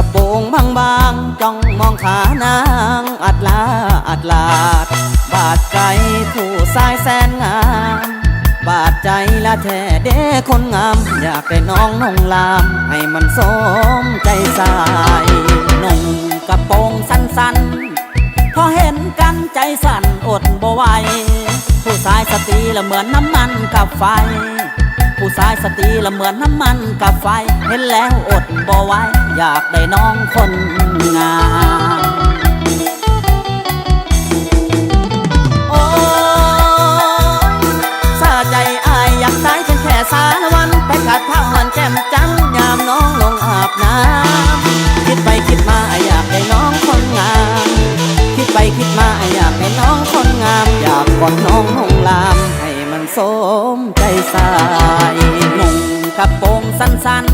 กระโปรงบางๆจ้องมองขานางอัดลาอัดลาด บาดใจผู้สายแสนงาม บาดใจละแท้เด้คนงาม อยากได้น้องนงลาม ให้มันสมใจสายนุ่งกระโปรงสั้นๆ พอเห็นกันใจสั่นอดบ่ไหวผู้สายสตรีละเหมือนน้ำมันกับไฟ สายสตีละเหมือนน้ำมันกับไฟ เห็นแล้วอดบ่ไหวอยากได้น้องคนงามโอ้ยสาใจอายอยากตายเพียงแค่สารวันไปขัดเท้ามันแก้มจันยามน้องลงอาบน้ำคิดไปคิดมาอยากได้น้องคนงาม คิดไปคิดมาอยากได้น้องคนงาม อยากกอดน้องหงลาม ให้มันสมใจสาย กระโปรงสั้น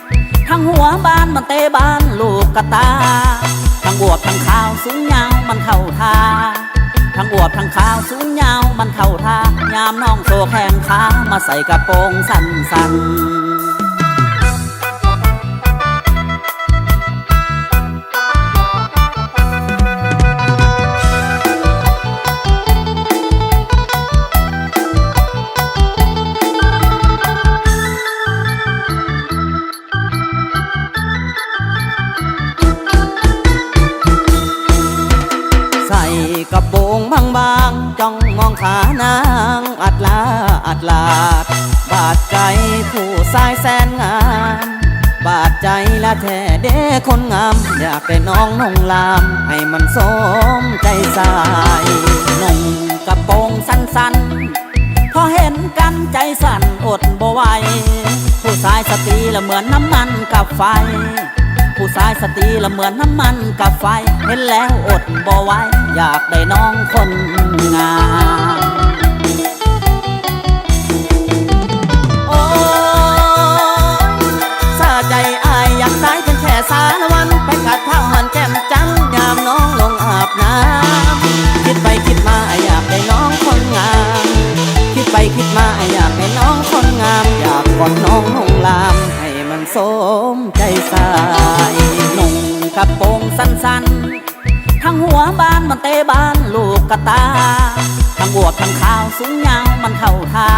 ๆ ทั้งหัวบานมันเตะบานลูกกระตา ทั้งอวบทั้งขาวสูงยาวมันเข้าท่า ทั้งอวบทั้งขาวสูงยาวมันเข้าท่ายามน้องโซแข้งขามาใส่กระโปรงสั้นๆ ขานางอัดลาอัดลาด บาดใจผู้สายแสนงาม บาดใจละแท้เด้คนงาม อยากได้น้องนงลาม ให้มันสมใจสายนุ่งกระโปรงสั้นๆ พอเห็นกันใจสั่นอดบ่ไหวผู้สายสตรีละเหมือนน้ำมันกับไฟผู้สายสตรีละเหมือนน้ำมันกับไฟ เห็นแล้วอดบ่ไหว อยากได้น้องคนงามโอ้สาใจอายอยากตายเป็นแค่สารวันไปกัดเท้ามันแก้มจันยามน้องลงอาบน้ำคิดไปคิดมาอยากได้น้องคนงาม คิดไปคิดมาอยากได้น้องคนงาม อยากกอดน้องหงลามให้มันสมใจสายนุ่งกระโปรงสั้นๆ ทั้งหัวบ้านมันเตะบานลูกกระตา ทั้งอวบทั้งขาวสูงยาวมันเท่าท่า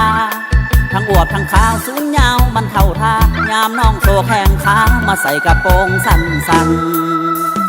ทั้งอวบทั้งขาวสูงยาวมันเท่าท่ายามน้องโตแข้งขามาใส่กระโปรงสั้นๆ